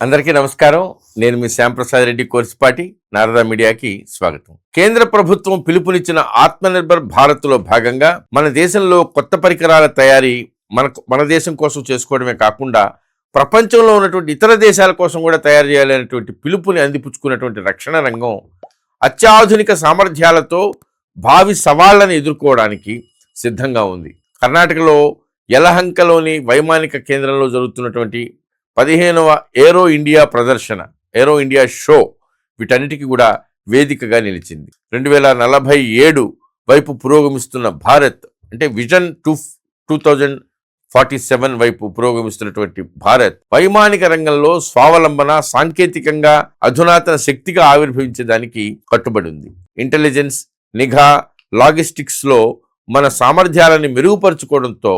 అందరికీ నమస్కారం. నేను మీ శ్యాంప్రసాద్ రెడ్డి కోర్సుపాటి నారదా మీడియాకి స్వాగతం. కేంద్ర ప్రభుత్వం పిలుపునిచ్చిన ఆత్మనిర్భర్ భారత్లో భాగంగా మన దేశంలో కొత్త పరికరాల తయారీ మన మన దేశం కోసం చేసుకోవడమే కాకుండా ప్రపంచంలో ఉన్నటువంటి ఇతర దేశాల కోసం కూడా తయారు చేయాలనేటువంటి పిలుపుని అందిపుచ్చుకున్నటువంటి రక్షణ రంగం అత్యాధునిక సామర్థ్యాలతో భావి సవాళ్ళను ఎదుర్కోవడానికి సిద్ధంగా ఉంది. కర్ణాటకలో యలహంకలోని వైమానిక కేంద్రంలో జరుగుతున్నటువంటి పదిహేనవ ఏరో ఇండియా ప్రదర్శన ఏరో ఇండియా షో వీటన్నిటికీ కూడా వేదికగా నిలిచింది. రెండు వేల నలభై ఏడు వైపు పురోగమిస్తున్న భారత్ అంటే vision two two thousand forty seven వైపు పురోగమిస్తున్నటువంటి భారత్ వైమానిక రంగంలో స్వావలంబన సాంకేతికంగా అధునాతన శక్తిగా ఆవిర్భవించేదానికి కట్టుబడి ఉంది ఇంటెలిజెన్స్ నిఘా లాజిస్టిక్స్లో మన సామర్థ్యాలను మెరుగుపరుచుకోవడంతో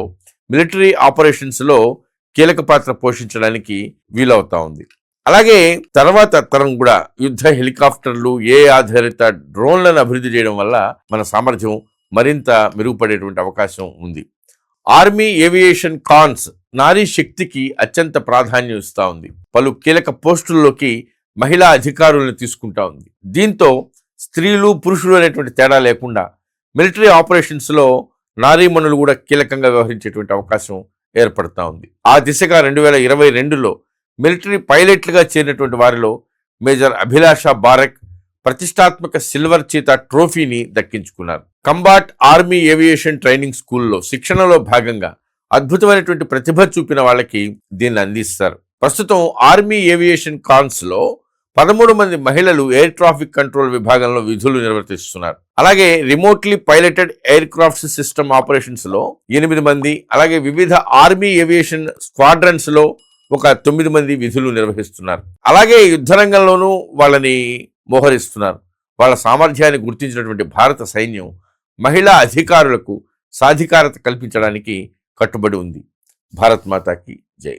మిలిటరీ ఆపరేషన్స్లో కీలక పాత్ర పోషించడానికి వీలవుతా ఉంది. అలాగే తర్వాత తరం కూడా యుద్ధ హెలికాప్టర్లు ఏ ఆధారిత డ్రోన్లను అభివృద్ధి చేయడం వల్ల మన సామర్థ్యం మరింత మెరుగుపడేటువంటి అవకాశం ఉంది. ఆర్మీ ఏవియేషన్ కాన్స్ నారీ శక్తికి అత్యంత ప్రాధాన్యం ఇస్తూ ఉంది. పలు కీలక పోస్టుల్లోకి మహిళా అధికారులను తీసుకుంటా ఉంది. దీంతో స్త్రీలు పురుషులు అనేటువంటి తేడా లేకుండా మిలిటరీ ఆపరేషన్స్లో నారీమణులు కూడా కీలకంగా వ్యవహరించేటువంటి అవకాశం ఏర్పడతా ఉంది. ఆ దిశగా రెండు వేల ఇరవై రెండులో మిలిటరీ పైలట్లుగా చేరినటువంటి వారిలో మేజర్ అభిలాష బారక్ ప్రతిష్టాత్మక సిల్వర్ చీత ట్రోఫీని దక్కించుకున్నారు. కంబాట్ ఆర్మీ ఏవియేషన్ ట్రైనింగ్ స్కూల్లో శిక్షణలో భాగంగా అద్భుతమైనటువంటి ప్రతిభ చూపిన వాళ్ళకి దీన్ని అందిస్తారు. ప్రస్తుతం ఆర్మీ ఏవియేషన్ కాన్స్లో పదమూడు మంది మహిళలు ఎయిర్ ట్రాఫిక్ కంట్రోల్ విభాగంలో విధులు నిర్వర్తిస్తున్నారు. అలాగే remotely piloted aircraft system ఆపరేషన్స్లో ఎనిమిది మంది అలాగే వివిధ ఆర్మీ ఏవియేషన్ స్క్వాడ్రన్స్లో ఒక తొమ్మిది మంది విధులు నిర్వహిస్తున్నారు. అలాగే యుద్ధ రంగంలోనూ వాళ్ళని మోహరిస్తున్నారు. వాళ్ళ సామర్థ్యాన్ని గుర్తించినటువంటి భారత సైన్యం మహిళా అధికారులకు సాధికారత కల్పించడానికి కట్టుబడి ఉంది. భారత్ మాతాకి జై.